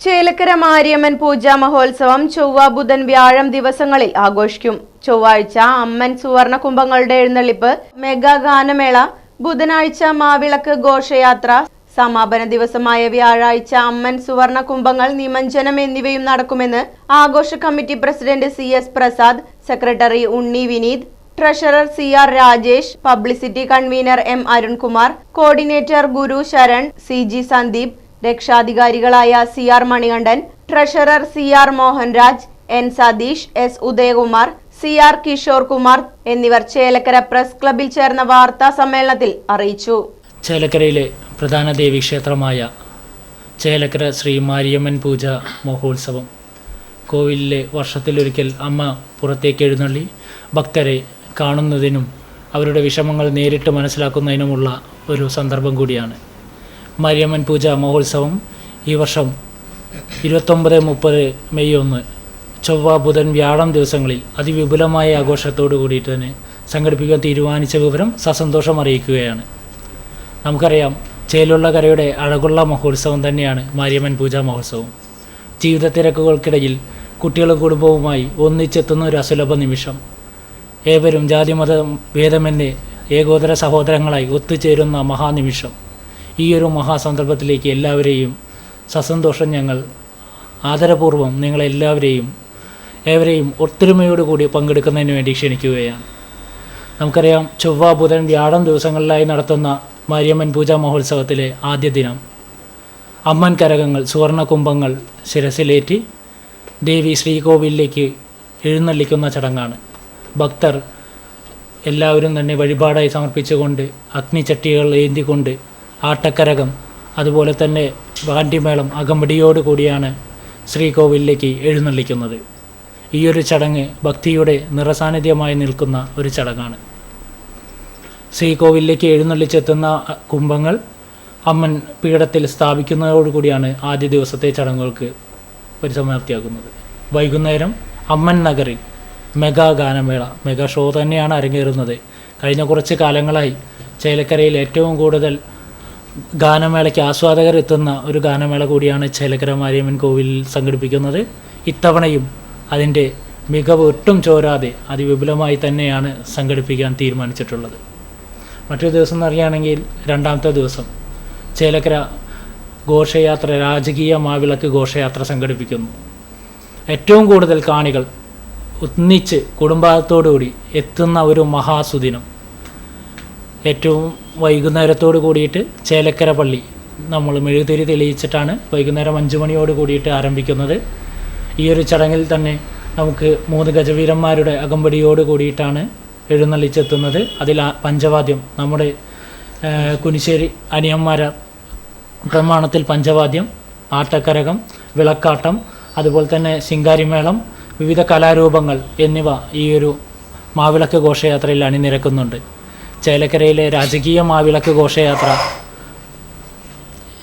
Chelakkara Mariamman പൂജാ മഹോത്സവം ചൊവ്വ ബുധൻ വ്യാഴം ദിവസങ്ങളിൽ ആഘോഷിക്കും. ചൊവ്വാഴ്ച അമ്മൻ സുവർണ കുംഭങ്ങളുടെ എഴുന്നള്ളിപ്പ് മെഗാ ഗാനമേള ബുധനാഴ്ച മാവിളക്ക് ഘോഷയാത്ര സമാപന ദിവസമായ വ്യാഴാഴ്ച അമ്മൻ സുവർണ കുംഭങ്ങൾ നിമഞ്ജനം എന്നിവയും നടക്കുമെന്ന് ആഘോഷ committee president C S Prasad secretary Unni Vineeth treasurer C R Rajesh publicity convener M Arunkumar coordinator Guru Sharan C G Sandeep രക്ഷാധികാരികളായ C R Manikandan treasurer C R Mohanraj N Satheesh S Udayakumar C R Kishore Kumar എന്നിവർ Chelakkara press ക്ലബിൽ ചേർന്ന വാർത്താ സമ്മേളനത്തിൽ അറിയിച്ചു. ചേലക്കരയിലെ പ്രധാന ദേവീക്ഷേത്രമായ ചേലക്കര ശ്രീ മാരിയമ്മൻ പൂജ മഹോത്സവം. കോവിലിലെ വർഷത്തിലൊരിക്കൽ അമ്മ പുറത്തേക്ക് എഴുന്നള്ളി ഭക്തരെ കാണുന്നതിനും അവരുടെ വിഷമങ്ങൾ നേരിട്ട് മനസ്സിലാക്കുന്നതിനുമുള്ള ഒരു സന്ദർഭം കൂടിയാണ്. മാരിയമ്മൻ പൂജ മഹോത്സവം ഈ വർഷം ഇരുപത്തൊമ്പത് മുപ്പത് മെയ് ഒന്ന്. ചൊവ്വ ബുധൻ വ്യാഴം ദിവസങ്ങളിൽ അതിവിപുലമായ ആഘോഷത്തോടു കൂടിയിട്ട് തന്നെ സംഘടിപ്പിക്കാൻ തീരുമാനിച്ച വിവരം സസന്തോഷം അറിയിക്കുകയാണ്. നമുക്കറിയാം ചേലുള്ള കരയുടെ അഴകുള്ള മഹോത്സവം തന്നെയാണ് മാരിയമ്മൻ പൂജാ മഹോത്സവം. ജീവിത തിരക്കുകൾക്കിടയിൽ കുട്ടികളും കുടുംബവുമായി ഒന്നിച്ചെത്തുന്ന ഒരു അസുലഭ നിമിഷം. ഏവരും ജാതിമത ഭേദമെന്നേ ഏകോദര സഹോദരങ്ങളായി ഒത്തുചേരുന്ന മഹാനിമിഷം. ഈ ഒരു മഹാസന്ദർഭത്തിലേക്ക് എല്ലാവരെയും സസന്തോഷം ഞങ്ങൾ ആദരപൂർവം നിങ്ങളെല്ലാവരെയും ഏവരെയും ഒത്തൊരുമയോടുകൂടി പങ്കെടുക്കുന്നതിന് വേണ്ടി ക്ഷണിക്കുകയാണ്. നമുക്കറിയാം ചൊവ്വ ബുധൻ വ്യാഴം ദിവസങ്ങളിലായി നടത്തുന്ന മാരിയമ്മൻ പൂജാ മഹോത്സവത്തിലെ ആദ്യ ദിനം. അമ്മൻ കരകങ്ങൾ സുവർണ കുംഭങ്ങൾ ശിരസിലേറ്റി ദേവി ശ്രീകോവിലേക്ക് എഴുന്നള്ളിക്കുന്ന ചടങ്ങാണ്. ഭക്തർ എല്ലാവരും തന്നെ വഴിപാടായി സമർപ്പിച്ചുകൊണ്ട് അഗ്നിച്ചട്ടികൾ ഏന്തിക്കൊണ്ട് ആട്ടക്കരകം അതുപോലെ തന്നെ വാണ്ടിമേളം അകമ്പടിയോട് കൂടിയാണ് ശ്രീകോവിലേക്ക് എഴുന്നള്ളിക്കുന്നത്. ഈ ഒരു ചടങ്ങ് ഭക്തിയുടെ നിറസാന്നിധ്യമായി നിൽക്കുന്ന ഒരു ചടങ്ങാണ്. ശ്രീകോവിലേക്ക് എഴുന്നള്ളിച്ചെത്തുന്ന കുംഭങ്ങൾ അമ്മൻ പീഠത്തിൽ സ്ഥാപിക്കുന്നതോടുകൂടിയാണ് ആദ്യ ദിവസത്തെ ചടങ്ങുകൾക്ക് പരിസമാപ്തിയാക്കുന്നത് വൈകുന്നേരം അമ്മൻ നഗറിൽ മെഗാ ഗാനമേള മെഗാ ഷോ തന്നെയാണ് അരങ്ങേറുന്നത്. കഴിഞ്ഞ കുറച്ച് കാലങ്ങളായി ചേലക്കരയിൽ ഏറ്റവും കൂടുതൽ ഗാനമേളയ്ക്ക് ആസ്വാദകർ എത്തുന്ന ഒരു ഗാനമേള കൂടിയാണ് ചേലക്കര മാരിയമ്മൻ കോവിലിൽ സംഘടിപ്പിക്കുന്നത്. ഇത്തവണയും അതിന്റെ മികവ് ഒട്ടും ചോരാതെ അതിവിപുലമായി തന്നെയാണ് സംഘടിപ്പിക്കാൻ തീരുമാനിച്ചിട്ടുള്ളത്. മറ്റൊരു ദിവസം എന്ന് പറയുകയാണെങ്കിൽ രണ്ടാമത്തെ ദിവസം ചേലക്കര ഘോഷയാത്ര രാജകീയ മാവിളക്ക് ഘോഷയാത്ര സംഘടിപ്പിക്കുന്നു. ഏറ്റവും കൂടുതൽ കാണികൾ ഒന്നിച്ച് കുടുംബത്തോടുകൂടി എത്തുന്ന ഒരു മഹാസുദിനം. ഏറ്റവും വൈകുന്നേരത്തോട് കൂടിയിട്ട് ചേലക്കര പള്ളി. നമ്മൾ മെഴുകുതിരി തെളിയിച്ചിട്ടാണ് വൈകുന്നേരം അഞ്ച് മണിയോട് കൂടിയിട്ട് ആരംഭിക്കുന്നത്. ഈ ഒരു ചടങ്ങിൽ തന്നെ നമുക്ക് മൂന്ന് ഗജവീരന്മാരുടെ അകമ്പടിയോട് കൂടിയിട്ടാണ് എഴുന്നള്ളിച്ചെത്തുന്നത്. അതിൽ പഞ്ചവാദ്യം നമ്മുടെ കുനിശ്ശേരി അനിയന്മാര പ്രമാണത്തിൽ പഞ്ചവാദ്യം ആട്ടക്കരകം വിളക്കാട്ടം അതുപോലെ തന്നെ ശിങ്കാരിമേളം വിവിധ കലാരൂപങ്ങൾ എന്നിവ ഈ ഒരു മാവിളക്ക് ഘോഷയാത്രയിൽ അണിനിരക്കുന്നുണ്ട്. ചേലക്കരയിലെ രാജകീയ മാവിളക്ക് ഘോഷയാത്ര.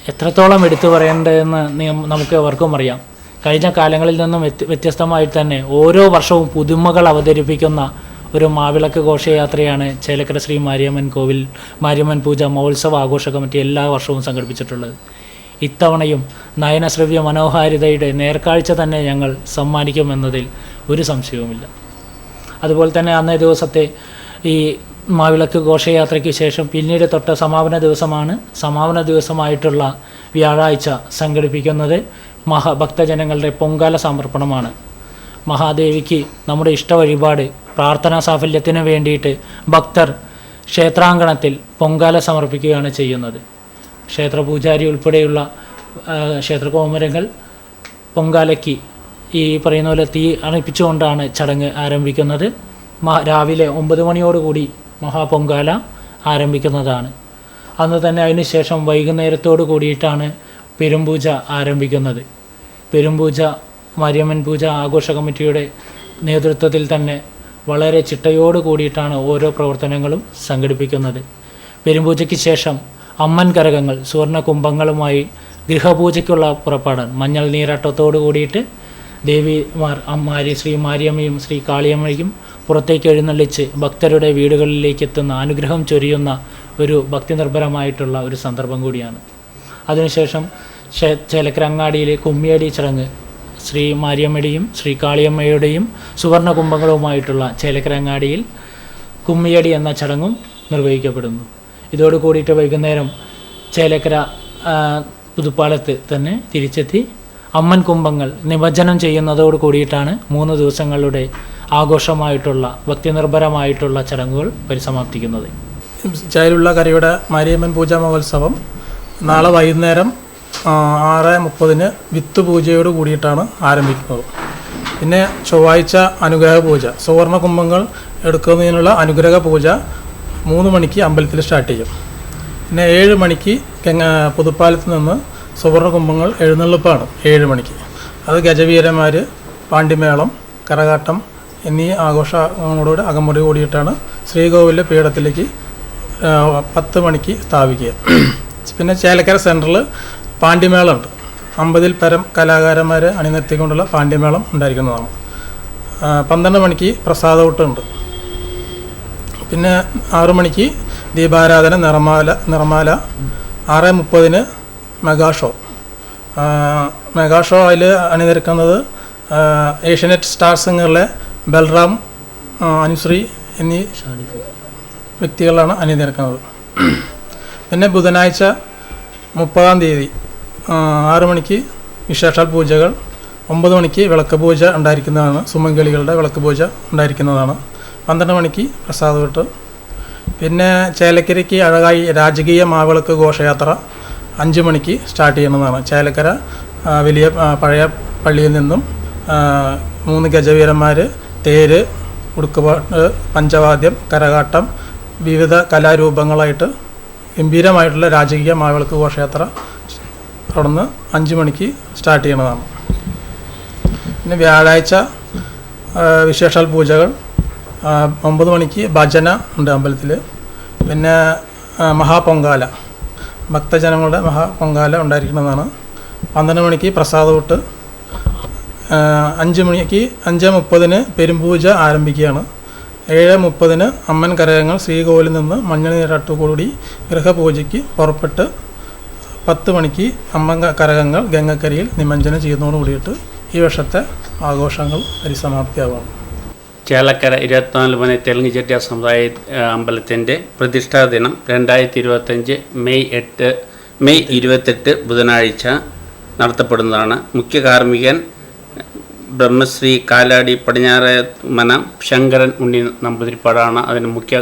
എത്രത്തോളം എടുത്തു പറയേണ്ടതെന്ന് നമുക്ക് എവർക്കും അറിയാം. കഴിഞ്ഞ കാലങ്ങളിൽ നിന്നും വ്യത്യ- വ്യത്യസ്തമായി തന്നെ ഓരോ വർഷവും പുതുമകൾ അവതരിപ്പിക്കുന്ന ഒരു മാവിളക്ക് ഘോഷയാത്രയാണ് ചേലക്കര ശ്രീ മാരിയമ്മൻ കോവിൽ മാരിയമ്മൻ പൂജ മഹോത്സവ ആഘോഷ കമ്മിറ്റി എല്ലാ വർഷവും സംഘടിപ്പിച്ചിട്ടുള്ളത്. ഇത്തവണയും നയനശ്രവ്യ മനോഹാരിതയുടെ നേർക്കാഴ്ച തന്നെ ഞങ്ങൾ സമ്മാനിക്കുമെന്നതിൽ ഒരു സംശയവുമില്ല. അതുപോലെ തന്നെ അന്നേ ദിവസത്തെ ഈ മാവിളക്ക് ഘോഷയാത്രയ്ക്ക് ശേഷം പിന്നീട് തൊട്ട സമാപന ദിവസമാണ് സമാപന ദിവസമായിട്ടുള്ള വ്യാഴാഴ്ച സംഘടിപ്പിക്കുന്നത് മഹാഭക്തജനങ്ങളുടെ പൊങ്കാല സമർപ്പണമാണ്. മഹാദേവിക്ക് നമ്മുടെ ഇഷ്ട വഴിപാട് പ്രാർത്ഥനാ സാഫല്യത്തിന് വേണ്ടിയിട്ട് ഭക്തർ ക്ഷേത്രാങ്കണത്തിൽ പൊങ്കാല സമർപ്പിക്കുകയാണ് ചെയ്യുന്നത്. ക്ഷേത്ര പൂജാരി ഉൾപ്പെടെയുള്ള ക്ഷേത്രകോമരങ്ങൾ പൊങ്കാലയ്ക്ക് ഈ പറയുന്ന പോലെ തീ അണപ്പിച്ചുകൊണ്ടാണ് ചടങ്ങ് ആരംഭിക്കുന്നത്. രാവിലെ ഒമ്പത് മണിയോടുകൂടി മഹാപൊങ്കാല ആരംഭിക്കുന്നതാണ്. അന്ന് തന്നെ അതിനുശേഷം വൈകുന്നേരത്തോട് കൂടിയിട്ടാണ് പെരുമ്പൂജ ആരംഭിക്കുന്നത്. പെരുമ്പൂജ മരിയമ്മൻ പൂജ ആഘോഷ കമ്മിറ്റിയുടെ നേതൃത്വത്തിൽ തന്നെ വളരെ ചിട്ടയോട് കൂടിയിട്ടാണ് ഓരോ പ്രവർത്തനങ്ങളും സംഘടിപ്പിക്കുന്നത്. പെരുമ്പൂജയ്ക്ക് ശേഷം അമ്മൻ കരകങ്ങൾ സുവർണ കുംഭങ്ങളുമായി ഗൃഹപൂജയ്ക്കുള്ള പുറപ്പാടാണ് മഞ്ഞൾ നീരാട്ടത്തോട് കൂടിയിട്ട് ദേവിമാർ അമ്മാരി ശ്രീ മാരിയമ്മയും ശ്രീ കാളിയമ്മയും പുറത്തേക്ക് എഴുന്നള്ളിച്ച് ഭക്തരുടെ വീടുകളിലേക്ക് എത്തുന്ന അനുഗ്രഹം ചൊരിയുന്ന ഒരു ഭക്തി നിർഭരമായിട്ടുള്ള ഒരു സന്ദർഭം കൂടിയാണ്. അതിനുശേഷം ചേലക്കരങ്ങാടിയിലെ കുമ്മിയടി ചടങ്ങ് ശ്രീ മാരിയമ്മയുടെയും ശ്രീ കാളിയമ്മയുടെയും സുവർണ കുംഭങ്ങളുമായിട്ടുള്ള ചേലക്കരങ്ങാടിയിൽ കുമ്മിയടി എന്ന ചടങ്ങും നിർവഹിക്കപ്പെടുന്നു. ഇതോട് കൂടിയിട്ട് വൈകുന്നേരം ചേലക്കര പുതുപ്പാലത്ത് തന്നെ തിരിച്ചെത്തി അമ്മൻ കുംഭങ്ങൾ നിമജ്ജനം ചെയ്യുന്നതോട് കൂടിയിട്ടാണ് മൂന്ന് ദിവസങ്ങളുടെ ആഘോഷമായിട്ടുള്ള ഭക്തിനിർഭരമായിട്ടുള്ള ചടങ്ങുകൾ പരിസമാപ്തിക്കുന്നത്. ചായലുള്ള കരയുടെ മാരിയമ്മൻ പൂജാ മഹോത്സവം നാളെ വൈകുന്നേരം ആറ് മുപ്പതിന് വിത്ത് പൂജയോട് കൂടിയിട്ടാണ് ആരംഭിക്കുന്നത്. പിന്നെ ചൊവ്വാഴ്ച അനുഗ്രഹ പൂജ സുവർണ കുംഭങ്ങൾ എടുക്കുന്നതിനുള്ള അനുഗ്രഹ പൂജ മൂന്ന് മണിക്ക് അമ്പലത്തിൽ സ്റ്റാർട്ട് ചെയ്യും. പിന്നെ ഏഴ് മണിക്ക് പുതുപ്പാലത്ത് നിന്ന് സുവർണ കുംഭങ്ങൾ എഴുന്നള്ളിപ്പാണ് ഏഴ് മണിക്ക്. അത് ഗജവീരന്മാർ പാണ്ടിമേളം കരകാട്ടം എന്നീ ആഘോഷങ്ങളോട് അകമ്പടി കൂടിയിട്ടാണ് ശ്രീകോവിലെ പീഠത്തിലേക്ക് പത്ത് മണിക്ക് സ്ഥാപിക്കുക. പിന്നെ ചേലക്കര സെന്ററിൽ പാണ്ഡിമേളമുണ്ട് അമ്പതിൽ പരം കലാകാരന്മാരെ അണിനിർത്തിക്കൊണ്ടുള്ള പാണ്ഡ്യമേളം ഉണ്ടായിരിക്കുന്നതാണ്. പന്ത്രണ്ട് മണിക്ക് പ്രസാദവൂട്ടുണ്ട്. പിന്നെ ആറു മണിക്ക് ദീപാരാധന നിറമാല നിറമാല ആറ് മുപ്പതിന് മെഗാ ഷോ. മെഗാ അതിൽ അണിനിരക്കുന്നത് ഏഷ്യനെറ്റ് സ്റ്റാർ സിംഗറിലെ ബൽറാം അനുശ്രീ എന്നീ വ്യക്തികളാണ് അണിനിരക്കുന്നത്. പിന്നെ ബുധനാഴ്ച മുപ്പതാം തീയതി ആറു മണിക്ക് വിശേഷാൽ പൂജകൾ ഒമ്പത് മണിക്ക് വിളക്ക് പൂജ ഉണ്ടായിരിക്കുന്നതാണ് സുമംഗലികളുടെ വിളക്ക് പൂജ ഉണ്ടായിരിക്കുന്നതാണ് പന്ത്രണ്ട് മണിക്ക് പ്രസാദവിട്ട് പിന്നെ ചേലക്കരയ്ക്ക് അഴകായി രാജകീയ മാവിളക്ക് ഘോഷയാത്ര അഞ്ച് മണിക്ക് സ്റ്റാർട്ട് ചെയ്യുന്നതാണ് ചേലക്കര വലിയ പഴയ പള്ളിയിൽ നിന്നും മൂന്ന് ഗജവീരന്മാർ തേര് ഉടുക്കുപാട്ട് പഞ്ചവാദ്യം കരകാട്ടം വിവിധ കലാരൂപങ്ങളായിട്ട് ഗംഭീരമായിട്ടുള്ള രാജകീയ മാവിളക്ക് ഘോഷയാത്ര തുടർന്ന് അഞ്ച് മണിക്ക് സ്റ്റാർട്ട് ചെയ്യുന്നതാണ്. പിന്നെ വ്യാഴാഴ്ച വിശേഷാൽ പൂജകൾ ഒമ്പത് മണിക്ക് ഭജന ഉണ്ട് അമ്പലത്തിൽ പിന്നെ മഹാപൊങ്കാല ഭക്തജനങ്ങളുടെ മഹാപൊങ്കാല ഉണ്ടായിരിക്കുന്നതാണ്. പന്ത്രണ്ട് മണിക്ക് പ്രസാദവൂട്ട് ആ, അഞ്ച് മണിക്ക് അഞ്ച് മുപ്പതിന് പെരുമ്പൂജ ആരംഭിക്കുകയാണ്. ഏഴ് മുപ്പതിന് അമ്മൻ കരകങ്ങൾ ശ്രീകോവിലിൽ നിന്ന് മഞ്ഞൾ നീരാട്ടുകൂടി ഗൃഹപൂജയ്ക്ക് പുറപ്പെട്ട് പത്ത് മണിക്ക് അമ്മൻ കരകങ്ങൾ ഗംഗക്കരയിൽ നിമഞ്ജനം ചെയ്യുന്നതോടുകൂടിയിട്ട് ഈ വർഷത്തെ ആഘോഷങ്ങൾ പരിസമാപ്തിയാവാം ചേലക്കര ഇരുപത്തിനാല് മണി തെലുങ്ക് ചെട്ടിയാർ സമുദായ അമ്പലത്തിന്റെ പ്രതിഷ്ഠാ ദിനം രണ്ടായിരത്തി ഇരുപത്തഞ്ച് മെയ് എട്ട് മെയ് ഇരുപത്തെട്ട് ബുധനാഴ്ച നടത്തപ്പെടുന്നതാണ്. മുഖ്യ കാർമ്മികൻ ബ്രഹ്മശ്രീ കാലാടി പടിഞ്ഞാറ മന ശങ്കരൻ ഉണ്ണി നമ്പൂതിരിപ്പാടാണ് അതിന് മുഖ്യ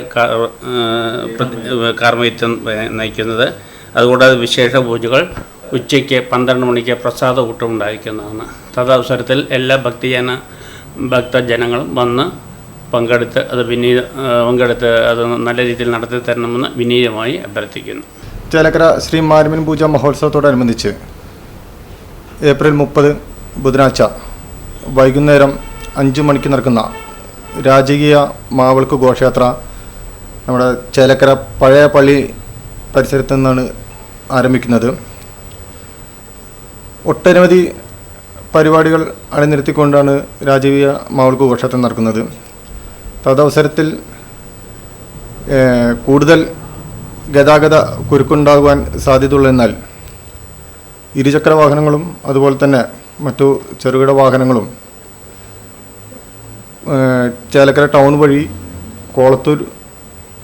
കാർമ്മിത്വം നയിക്കുന്നത്. അതുകൂടാതെ വിശേഷ പൂജകൾ ഉച്ചയ്ക്ക് പന്ത്രണ്ട് മണിക്ക് പ്രസാദ കൂട്ടം ഉണ്ടായിരിക്കുന്നതാണ്. തദവസരത്തിൽ എല്ലാ ഭക്തജന ഭക്തജനങ്ങളും വന്ന് പങ്കെടുത്ത് അത് വിനീത പങ്കെടുത്ത് അത് നല്ല രീതിയിൽ നടത്തി തരണമെന്ന് വിനീതമായി അഭ്യർത്ഥിക്കുന്നു. ചേലക്കര ശ്രീ മാരുമൻ പൂജ മഹോത്സവത്തോടനുബന്ധിച്ച് ഏപ്രിൽ മുപ്പത് ബുധനാഴ്ച വൈകുന്നേരം അഞ്ച് മണിക്ക് നടക്കുന്ന രാജകീയ മാവിളക്ക് ഘോഷയാത്ര നമ്മുടെ ചേലക്കര പഴയ പള്ളി പരിസരത്ത് നിന്നാണ് ആരംഭിക്കുന്നത്. ഒട്ടനവധി പരിപാടികൾ അണിനിരത്തിക്കൊണ്ടാണ് രാജകീയ മാവിളക്ക് ഘോഷയാത്ര നടക്കുന്നത്. തദവസരത്തിൽ കൂടുതൽ ഗതാഗത കുരുക്കുണ്ടാകുവാൻ സാധ്യതയുള്ളതിനാൽ ഇരുചക്ര വാഹനങ്ങളും അതുപോലെ തന്നെ മറ്റു ചെറുകിട വാഹനങ്ങളും. ചേലക്കര ടൗൺ വഴി കോളത്തൂർ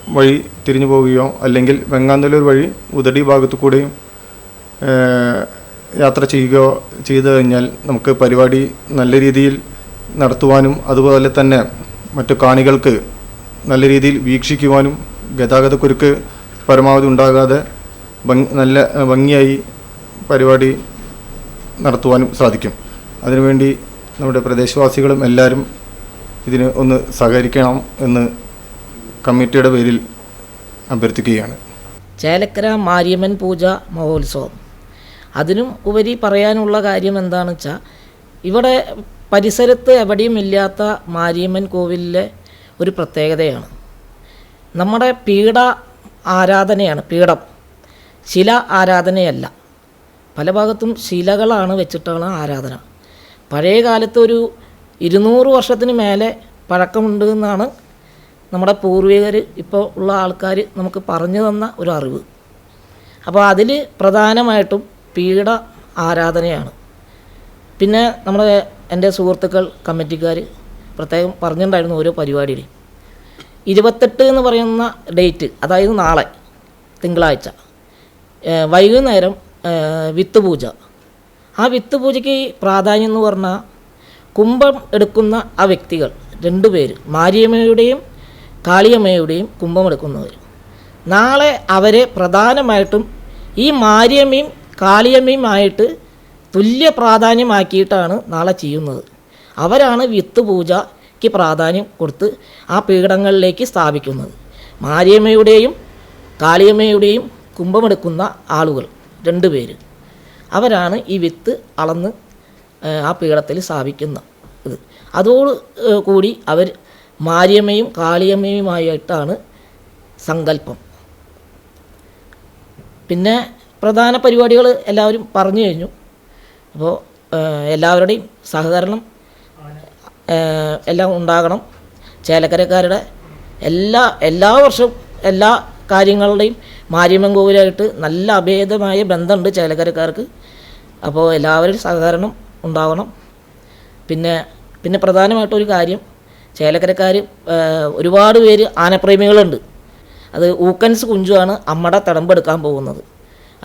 വഴി തിരിഞ്ഞു പോവുകയോ അല്ലെങ്കിൽ വെങ്ങാന്തല്ലൂർ വഴി ഉദടി ഭാഗത്തു കൂടെയും യാത്ര ചെയ്യുകയോ ചെയ്തു കഴിഞ്ഞാൽ നമുക്ക് പരിപാടി നല്ല രീതിയിൽ നടത്തുവാനും അതുപോലെ തന്നെ മറ്റു കാണികൾക്ക് നല്ല രീതിയിൽ വീക്ഷിക്കുവാനും ഗതാഗതക്കുരുക്ക് പരമാവധി ഉണ്ടാകാതെ ഭംഗി നല്ല ഭംഗിയായി പരിപാടി നടത്തുവാനും സാധിക്കും. അതിനുവേണ്ടി നമ്മുടെ പ്രദേശവാസികളും എല്ലാവരും ഇതിന് ഒന്ന് സഹകരിക്കണം എന്ന് കമ്മിറ്റിയുടെ പേരിൽ അഭ്യർത്ഥിക്കുകയാണ്. ചേലക്കര മാരിയമ്മൻ പൂജ മഹോത്സവം. അതിനും ഉപരി പറയാനുള്ള കാര്യം എന്താണെന്ന് വെച്ചാൽ ഇവിടെ പരിസരത്ത് എവിടെയും ഇല്ലാത്ത മാരിയമ്മൻ കോവിലിലെ ഒരു പ്രത്യേകതയാണ്. നമ്മുടെ പീഠ ആരാധനയാണ് പീഠം. ശില ആരാധനയല്ല. പല ഭാഗത്തും ശിലകളാണ് വെച്ചിട്ടാണ് ആരാധന. പഴയ കാലത്ത് ഒരു ഇരുന്നൂറ് വർഷത്തിന് മേലെ പഴക്കമുണ്ട് എന്നാണ് നമ്മുടെ പൂർവികർ ഇപ്പോൾ ഉള്ള ആൾക്കാർ നമുക്ക് പറഞ്ഞു തന്ന ഒരു അറിവ്. അപ്പോൾ അതിൽ പ്രധാനമായിട്ടും പീഡ ആരാധനയാണ്. പിന്നെ നമ്മുടെ എന്റെ സുഹൃത്തുക്കൾ കമ്മിറ്റിക്കാർ പ്രത്യേകം പറഞ്ഞിട്ടുണ്ടായിരുന്നു ഓരോ പരിപാടിയിൽ ഇരുപത്തെട്ട് എന്ന് പറയുന്ന ഡേറ്റ് അതായത് നാളെ തിങ്കളാഴ്ച വൈകുന്നേരം വിത്ത് പൂജ ആ വിത്ത് പൂജയ്ക്ക് പ്രാധാന്യം എന്ന് പറഞ്ഞാൽ കുംഭം എടുക്കുന്ന ആ വ്യക്തികൾ രണ്ടു പേര് മാരിയമ്മയുടെയും കാളിയമ്മയുടെയും കുംഭം എടുക്കുന്നവർ നാളെ അവരെ പ്രധാനമായിട്ടും ഈ മാരിയമ്മയും കാളിയമ്മയുമായിട്ട് തുല്യ പ്രാധാന്യമാക്കിയിട്ടാണ് നാളെ ചെയ്യുന്നത്. അവരാണ് വിത്ത് പൂജയ്ക്ക് പ്രാധാന്യം കൊടുത്ത് ആ പീഠങ്ങളിലേക്ക് സ്ഥാപിക്കുന്നത്. മാരിയമ്മയുടെയും കാളിയമ്മയുടെയും കുംഭമെടുക്കുന്ന ആളുകൾ. രണ്ട് പേര് അവരാണ് ഈ വിത്ത് അളന്ന് ആ പീഠത്തിൽ സ്ഥാപിക്കുന്ന ഇത് അതോട് കൂടി അവർ മാരിയമ്മയും കാളിയമ്മയുമായിട്ടാണ് സങ്കല്പം. പിന്നെ പ്രധാന പരിപാടികൾ എല്ലാവരും പറഞ്ഞു കഴിഞ്ഞു. അപ്പോൾ എല്ലാവരുടെയും സഹകരണം എല്ലാം ഉണ്ടാകണം. ചേലക്കരക്കാരുടെ എല്ലാ എല്ലാ വർഷവും എല്ലാ കാര്യങ്ങളുടെയും മാരിയമ്മൻ കോവിലായിട്ട് നല്ല അഭേദമായ ബന്ധമുണ്ട് ചേലക്കരക്കാർക്ക്. അപ്പോൾ എല്ലാവരും സഹകരണം ഉണ്ടാവണം. പിന്നെ പിന്നെ പ്രധാനമായിട്ടൊരു കാര്യം ചേലക്കരക്കാർ ഒരുപാട് പേര് ആനപ്രേമികളുണ്ട്. അത് ഊക്കൻസ് കുഞ്ചുവാണ് അമ്മയുടെ തടമ്പെടുക്കാൻ പോകുന്നത്.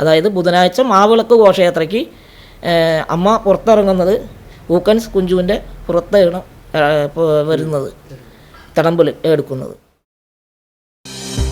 അതായത് ബുധനാഴ്ച മാവിളക്ക് ഘോഷയാത്രയ്ക്ക് അമ്മ പുറത്തിറങ്ങുന്നത് ഊക്കൻസ് കുഞ്ചുവിന്റെ പുറത്താണ് വരുന്നത് തടമ്പിൽ എടുക്കുന്നത്.